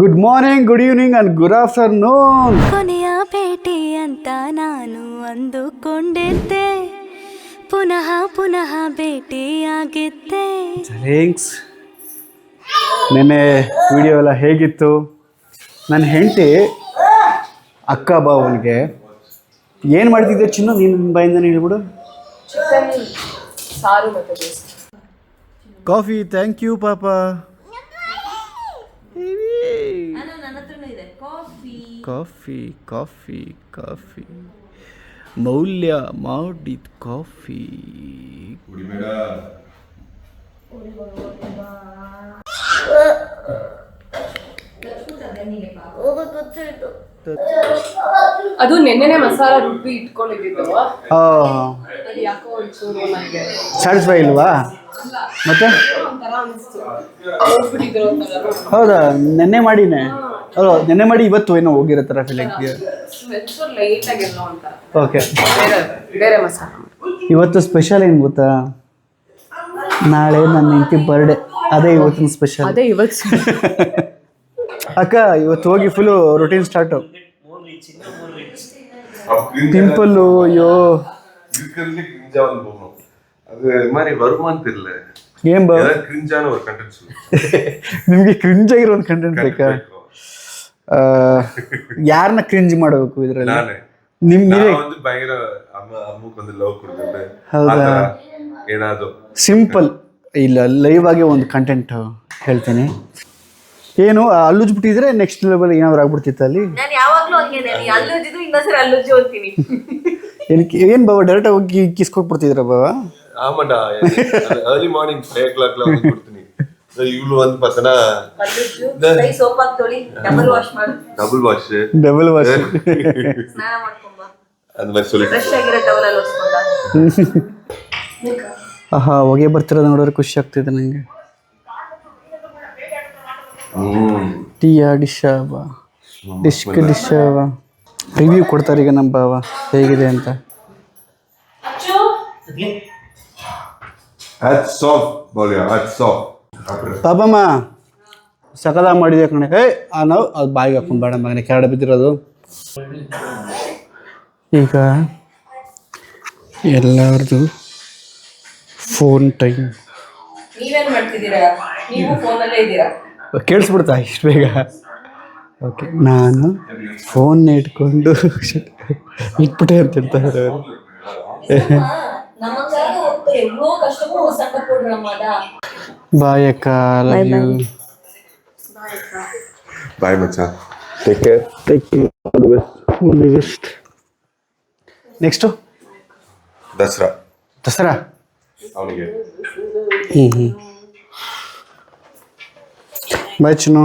Good morning good evening and good afternoon ಕೊನೆಯ ಭೇಟಿ ಅಂತ ನಾನು ಅಂದುಕೊಂಡಿದ್ದೆ. ಪುನಃ ಪುನಃ ಭೇಟಿಯಾಗಿದ್ದೆ. ಥ್ಯಾಂಕ್ಸ್ ನೆನ್ನೆ ವಿಡಿಯೋ ಎಲ್ಲ ಹೇಗಿತ್ತು? ನನ್ನ ಹೆಂಡತಿ ಅಕ್ಕ ಬಾವನಿಗೆ ಏನು ಮಾಡ್ತಿದ್ದೆ ಚಿನ್ನ ನೀನು ನಿನ್ನ ಬಾಯಿಂದನೇ ಹೇಳ್ಬಿಡು. ಸಾರು ಕಾಫಿ ಥ್ಯಾಂಕ್ ಯು ಪಾಪ. ಕಾಫಿ. ಕಾಫಿ ಕಾಫಿ ಮೌಲ್ಯ ಮಾಡಿದ ಕಾಫಿ. ಅದು ನೆನ್ನೆನೆ ಮಸಾಲ ರುಬ್ಬಿ ಇಟ್ಕೊಂಡಿದ್ದು ಯಾಕೋ ಇಲ್ವಾ? ಮತ್ತೆ? ಹೌದಾ? ನೆನ್ನೆ ಮಾಡಿನೇ? ನೆನೆ ಮಾಡಿ ಇವತ್ತು ಏನೋ ಹೋಗಿರೋ ಥರ ಫೀಲಿಂಗ್ ಓಕೆ ಇವತ್ತು ಸ್ಪೆಷಲ್ ಏನು ಗೊತ್ತಾ? ನಾಳೆ ನನ್ನ ಹೆಂಡತಿ ಬರ್ಡೇ ಅದೇ ಇವತ್ತಿನ ಸ್ಪೆಷಲ್ ಅದೇ ಇವತ್ತು ಅಕ್ಕ ಇವತ್ತು ಹೋಗಿ ಫುಲ್ಲು ರೊಟೀನ್ ಸ್ಟಾರ್ಟು ಪಿಂಪಲ್ಲು ಅಯ್ಯೋ. ಏನ್ ನಿಮ್ಗೆ ಕ್ರಿಂಜ್ ಆಗಿರೋ ಒಂದು ಕಂಟೆಂಟ್ ಬೇಕಾ. ಯಾರನ್ನ ಕ್ರಿಂಜ್ ಮಾಡಬೇಕು ಇದರಲ್ಲಿ? ನಿಮ್ಗೆ ಹೌದಾ? ಸಿಂಪಲ್ ಇಲ್ಲ ಲೈವ್ ಆಗಿ ಒಂದು ಕಂಟೆಂಟ್ ಹೇಳ್ತೇನೆ. ಏನು ಅಲ್ಲುಜ್ ಬಿಟ್ಟಿದ್ರೆ ನೆಕ್ಸ್ಟ್ ಲೆವೆಲ್ ಏನಾದ್ರು ಆಗ್ಬಿಡ್ತಿತ್ತು ಅಲ್ಲಿ? ಏನ್ ಬಾಬಾ ಡೈರೆಕ್ಟ್ ಹೋಗಿ ಕಿಸ್ಕೊಟ್ಬಿಡ್ತಿದ್ರ ಬಾಬಾ early morning five o'clock ಇವಳು ಒಂದ್ ಪತನ ಡಬಲ್ ವಾಶ್ ಡಬಲ್ ವಾಶ್ ಅದ್ ಆಹಾ ಹೊಗೆ ಬರ್ತಿರೋದು ನೋಡಿದ್ರೆ ಖುಷಿ ಆಗ್ತಿದೆ ನಂಗೆ. ಟೀಯಾ ಡಿಶ್ಕ್ ರಿವ್ಯೂ ಕೊಡ್ತಾರೆ ಈಗ ನಮ್ಮ ಬಾವ ಹೇಗಿದೆ ಅಂತ. ಹ್ಯಾಟ್ಸ್ ಆಫ್ ಬೌಲ್ಯ ಹ್ಯಾಟ್ಸ್ ಆಫ್ ಪಾಪಮ್ಮ ಸಕಲ ಮಾಡಿದೆ ಕಣೆ. ಏ ಆ ನಾವು ಅದು ಬಾಯಿಗೆ ಹಾಕೊಂಡು ಬೇಡ ಮಗನೇ ಕೆರಡ ಬಿದ್ದಿರೋದು. ಈಗ ಎಲ್ಲರದು ಫೋನ್ ಟೈಮ್ ಕೇಳಿಸ್ಬಿಡ್ತಾ ಇಷ್ಟು ಬೇಗ. ಓಕೆ ನಾನು ಫೋನ್ ಇಟ್ಕೊಂಡು ಇಟ್ಬಿಟ್ಟೆ ಅಂತ ಹೇಳ್ತಾರೆ ಅವರು ಬಾಯ್ ಅಕ್ಕ ಲವ್ ಯು ಬಾಯ್ ಮಚ್ಚ take care take all the best next Dasara. Dasara? ಅವನಿಗೆ. ಹ್ಞೂ ಹ್ಞೂ ಬಾಯ್ ಚಿನ್ನು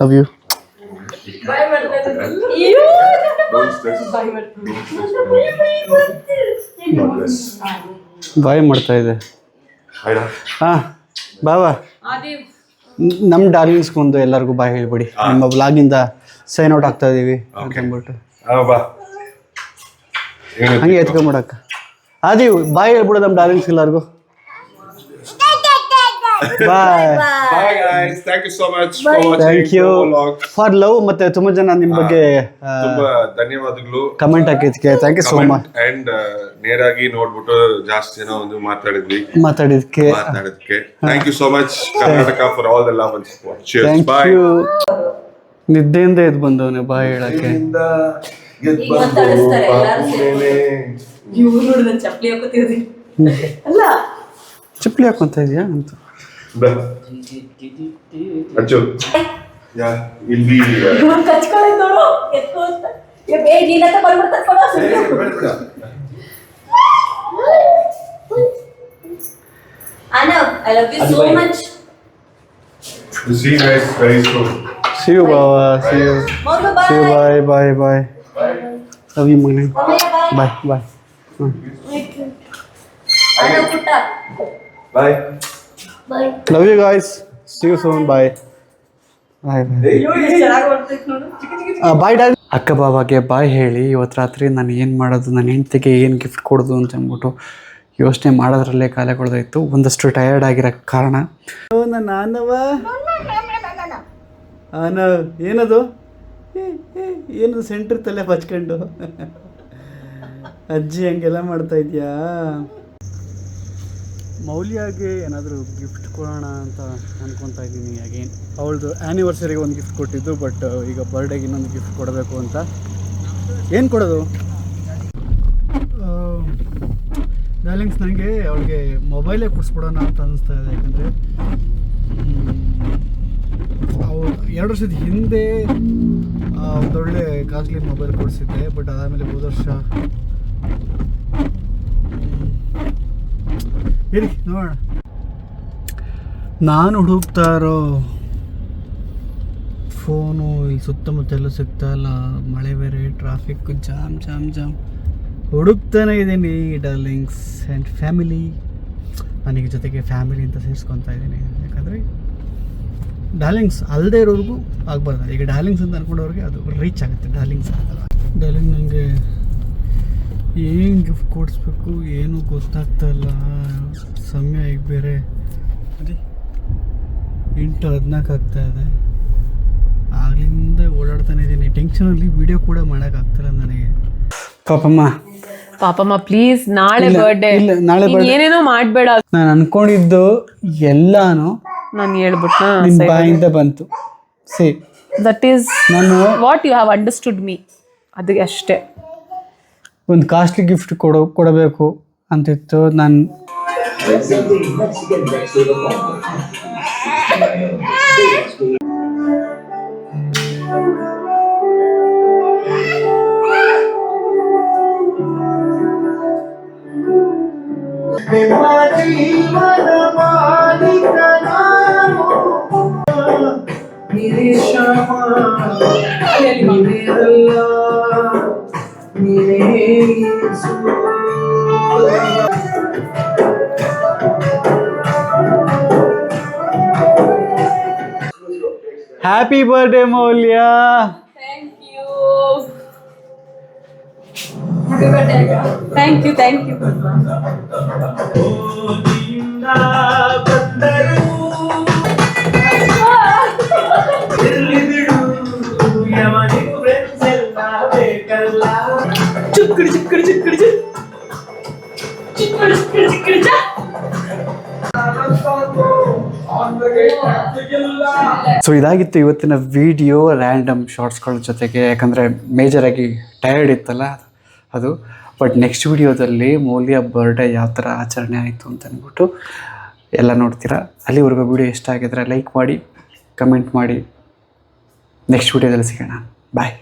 ಲವ್ ಯು ಬಾಯ್ ಮಾಡ್ತಾ ಇದೆ. ಹಾಂ. ಬಾವಾ ನಮ್ಮ ಡಾರ್ಲಿಂಗ್ಸ್ಗೊಂದು ಎಲ್ಲರಿಗೂ ಬಾಯ್ ಹೇಳ್ಬಿಡಿ. ನಿಮ್ಮ ಬ್ಲಾಗಿಂದ ಸೈನ್ ಔಟ್ ಆಗ್ತಾ ಇದೀವಿ. ಅಂದ್ಬಿಟ್ಟು. ಹಂಗೆ ಎತ್ಕೊಂಬಿಡಕ್ಕ ಆದಿ ಬಾಯ್ ಹೇಳ್ಬಿಡು ನಮ್ಮ ಡಾರ್ಲಿಂಗ್ಸ್ ಎಲ್ಲರಿಗೂ. Bye bye guys thank you so much for thank you watching for love ಮತ್ತೆ ತುಂಬಾ ಜನ ನಿಮ್ಮ ಬಗ್ಗೆ ತುಂಬಾ ಧನ್ಯವಾದಗಳು. Comment ಹಾಕಿದ್ಕೆ thank you so much and ನೇರಾಗಿ ನೋಡ್ಬಿಟ್ಟು ಜಾಸ್ತಿ ಜನ ಒಂದು ಮಾತಾಡಿದ್ವಿ. ಮಾತಾಡಿದ್ಕೆ ಮಾತಾಡಿದ್ಕೆ thank you so much Karnataka for all the love and support cheers thank bye you ನಿದ್ದೆಯಿಂದ ಎದ್ದು ಬಂದವನೆ ಬಾಯ್ ಹೇಳಕ್ಕೆ. ಚಪ್ಪಲಿ ಹಾಕೊಂತ ಇದೆಯಾ ಅಂತ. ಅಚ್ಚು ಯಾ ಇಲ್ಲಿ ಇವ್ರು ಕಚ್ಕೊಳ್ಳೋದು ನೋಡು ಎತ್ಕೋ ಅಂತ ಏ ನೀನಂತ ಬಂದ್ಬಿಡ್ತಾರೆ ಕೊಡೋ ಸುಮ್ನೆ. ಅನವ್ I love you so much see you guys very soon see you ಬಾವ ಸಿ ಯು ಮೌನ see you bye bye bye bye love you ಮನೆ ಬಾಯ್ ಬಾಯ್ ಬಾಯ್ ಅನವ್ ಪುಟ್ಟ bye bye Love you guys see you soon bye bye doll ಅಕ್ಕ ಬಾಬಾಗೆ ಬಾಯ್ ಹೇಳಿ. ಇವತ್ತು ರಾತ್ರಿ ನಾನು ಏನು ಮಾಡೋದು ನನ್ನ ಹೆಂಡತಿಗೆ ಏನು ಗಿಫ್ಟ್ ಕೊಡೋದು ಅಂತ ಅಂದ್ಬಿಟ್ಟು ಯೋಚನೆ ಮಾಡೋದ್ರಲ್ಲೇ ಕಾಲ ಕಳೆದೋಯ್ತು ಒಂದಷ್ಟು ಟಯರ್ಡ್ ಆಗಿರೋ ಕಾರಣ. ನನ್ನ ನಾನವ ಅನ ಏನದು? ಏನು ಏನದು ಸೆಂಟ್ರ್ ತಲೆ ಬಚ್ಕೊಂಡು? ಅಜ್ಜಿ ಹಂಗೆಲ್ಲ ಮಾಡ್ತಾ ಇದೆಯಾ? ಮೌಲ್ಯಾಗೆ ಏನಾದರೂ ಗಿಫ್ಟ್ ಕೊಡೋಣ ಅಂತ ಅನ್ಕೊತಾ ಇದ್ದೀನಿ. ಅಗೇನ್ ಅವಳದು ಆ್ಯನಿವರ್ಸರಿಗೆ ಒಂದು ಗಿಫ್ಟ್ ಕೊಟ್ಟಿದ್ದು ಬಟ್ ಈಗ ಬರ್ಡೇಗೆ ಇನ್ನೊಂದು ಗಿಫ್ಟ್ ಕೊಡಬೇಕು ಅಂತ. ಏನು ಕೊಡೋದು? ಡಾರ್ಲಿಂಗ್ಸ್ ನನಗೆ ಅವಳಿಗೆ ಮೊಬೈಲೇ ಕೊಡಿಸ್ಬಿಡೋಣ ಅಂತ ಅನಿಸ್ತಾ ಇದೆ. ಯಾಕಂದರೆ ಅವು ಎರಡು ವರ್ಷದ ಹಿಂದೆ ಒಂದೊಳ್ಳೆ ಕಾಸ್ಟ್ಲಿ ಮೊಬೈಲ್ ಕೊಡಿಸಿದ್ದೆ ಬಟ್ ಅದಾದಮೇಲೆ ಹೋದ ವರ್ಷ ಇರಿ, ನೋಡೋಣ. ನಾನು ಹುಡುಕ್ತಾ ಇರೋ ಫೋನು ಇಲ್ಲಿ ಸುತ್ತಮುತ್ತ ಎಲ್ಲ ಸಿಗ್ತಾ ಇಲ್ಲ. ಮಳೆ ಬೇರೆ ಟ್ರಾಫಿಕ್ ಜಾಮ್ ಜಾಮ್ ಜಾಮ್. ಹುಡುಕ್ತಾನೆ ಇದ್ದೀನಿ ಡಾರ್ಲಿಂಗ್ಸ್ ಆ್ಯಂಡ್ ಫ್ಯಾಮಿಲಿ. ನನಗೆ ಜೊತೆಗೆ ಫ್ಯಾಮಿಲಿ ಅಂತ ಸೇರಿಸ್ಕೊತಾ ಇದ್ದೀನಿ. ಯಾಕಂದರೆ ಡಾರ್ಲಿಂಗ್ಸ್ ಅಲ್ಲದೆ ಇರೋರಿಗೂ ಆಗ್ಬಾರ್ದು. ಈಗ ಡಾರ್ಲಿಂಗ್ಸ್ ಅಂತ ಅನ್ಕೊಂಡವ್ರಿಗೆ ಅದು ರೀಚ್ ಆಗುತ್ತೆ. ಡಾರ್ಲಿಂಗ್ಸ್ ಆಗಲ್ಲ ಡಾರ್ಲಿಂಗ್ ನನಗೆ ಏನು ಗಿಫ್ಟ್ ಕೊಡಿಸ್ಬೇಕು ಏನು ಗೊತ್ತಾಗ್ತಾ ಇಲ್ಲ. ಸಮಯ ಈಗ ಬೇರೆ. ಅದೇ ಎಂಟು ಹದಿನಾಲ್ಕು ಆಗ್ತಾ ಇದೆ. ಆಗ್ಲಿಂದ ಓಡಾಡ್ತಾನೆ ಇದ್ದೀನಿ. ಟೆನ್ಷನಲ್ಲಿ ವಿಡಿಯೋ ಕೂಡ ಮಾಡೋಕ್ಕಾಗ್ತಿಲ್ಲ ನನಗೆ. ಪಾಪಮ್ಮ. ಪಾಪಮ್ಮ ಪ್ಲೀಸ್ ನಾಳೆ ಬರ್ಡೇ ಇಲ್ಲ, ನಾಳೆ ಏನೇನೋ ಮಾಡಬೇಡ. ನಾನು ಅನ್ಕೊಂಡಿದ್ದು ಎಲ್ಲಾನು ನಾನು ಹೇಳ್ಬಿಟ್ಟು ನಿಮ್ಮ ಬಾಯಿಂದ ಬಂತು. ಸಿ ದಟ್ ಈಸ್ ನಾನು what you have understood me ಅದಕ್ಕೆ ಅಷ್ಟೇ. ಒಂದು ಕಾಸ್ಟ್ಲಿ ಗಿಫ್ಟ್ ಕೊಡೋ ಕೊಡಬೇಕು ಅಂತಿತ್ತು. ನಾನು Happy birthday, Molia! Thank you! Happy birthday! Thank you, thank you! Birthday Chikkodi ಚಿಕ್ಕಡಿ ಚಿಕ್ಕಡಿ ಚಿಕ್ಕಡಿ ಚಿಕ್ಕಡಿ ಸೊ ಇದಾಗಿತ್ತು ಇವತ್ತಿನ ವಿಡಿಯೋ ರ್ಯಾಂಡಮ್ ಶಾರ್ಟ್ಸ್ಗಳ ಜೊತೆಗೆ, ಯಾಕಂದರೆ ಮೇಜರಾಗಿ ಟಯರ್ಡ್ ಇತ್ತಲ್ಲ ಅದು. ಬಟ್ ನೆಕ್ಸ್ಟ್ ವಿಡಿಯೋದಲ್ಲಿ ಮೌಲ್ಯ ಬರ್ಡೇ ಯಾವ ಥರ ಆಚರಣೆ ಆಯಿತು ಅಂತ ಅಂದ್ಬಿಟ್ಟು ಎಲ್ಲ ನೋಡ್ತೀರಾ. ಅಲ್ಲಿವರೆಗೂ ವಿಡಿಯೋ ಇಷ್ಟ ಆಗಿದ್ರೆ ಲೈಕ್ ಮಾಡಿ ಕಮೆಂಟ್ ಮಾಡಿ. ನೆಕ್ಸ್ಟ್ ವಿಡಿಯೋದಲ್ಲಿ ಸಿಗೋಣ. ಬಾಯ್